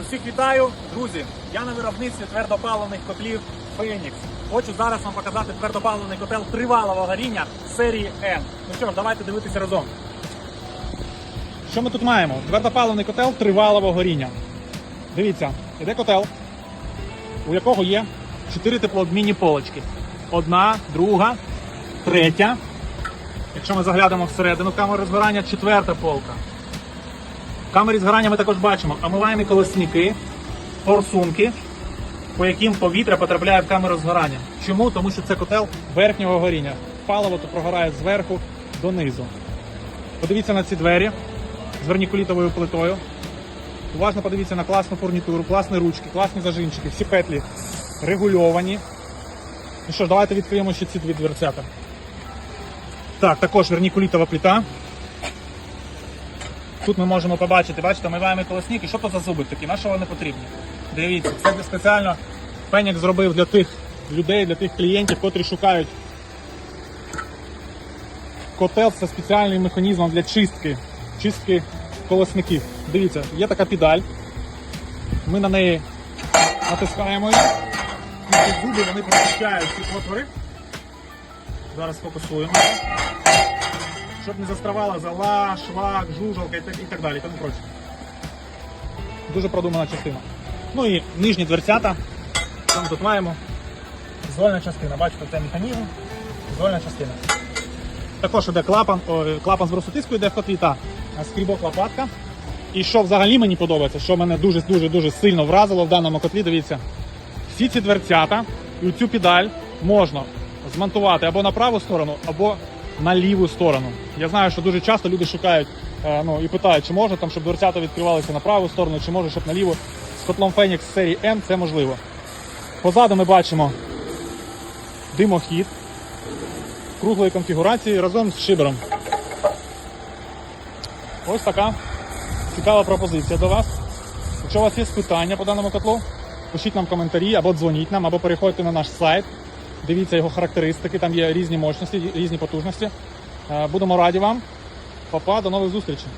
Усіх вітаю, друзі! Я на виробництві твердопаливних котлів Фенікс. Хочу зараз вам показати твердопаливний котел тривалого горіння серії N. Ну що ж, давайте дивитися разом. Що ми тут маємо? Твердопаливний котел тривалого горіння. Дивіться, іде котел, у якого є 4 теплообмінні полочки. Одна, друга, третя. Якщо ми заглянемо всередину камери згорання, четверта полка. Камері згорання ми також бачимо омиваємі колосники, форсунки, по яким повітря потрапляє в камеру згорання. Чому? Тому що це котел верхнього горіння. Паливо то прогорає зверху донизу. Подивіться на ці двері з вернікулітовою плитою. Уважно подивіться на класну фурнітуру, класні ручки, класні зажимчики, всі петлі регульовані. Ну що ж, давайте відкриємо ще ці дві дверцята. Так, також вернікулітова плита. Тут ми можемо побачити, бачите, омиваємо колосник. І що то за зуби такі? На що вони потрібні? Дивіться, це спеціально Фенік зробив для тих людей, для тих клієнтів, котрі шукають котел це спеціальним механізмом для чистки, чистки колосників. Дивіться, є така педаль. Ми на неї натискаємо її. І ці зуби вони прочищають ці отвори. Зараз фокусуємо щоб не заставала зола, швак, жужалка і так, і так далі. Тому проче. Дуже продумана частина. Ну і нижні дверцята. Ми тут маємо? Зольна частина. Бачите, це механізм, зольна частина. Також іде клапан, о, клапан з брусотиску йде в котлі та скрібок лопатка. І що взагалі мені подобається, що мене дуже-дуже дуже сильно вразило в даному котлі, дивіться, всі ці дверцята і цю педаль можна змонтувати або на праву сторону, або на ліву сторону. Я знаю, що дуже часто люди шукають е, ну, і питають, чи може там, щоб дверцята відкривалися на праву сторону, чи може, щоб на ліву. З котлом Phoenix серії N це можливо. Позаду ми бачимо димохід круглої конфігурації разом з шибером. Ось така цікава пропозиція до вас. Якщо у вас є питання по даному котлу, пишіть нам коментарі або дзвоніть нам, або переходьте на наш сайт. Дивіться його характеристики, там є різні мощності, різні потужності. Е, Будемо раді вам. Папа, до нових зустрічей.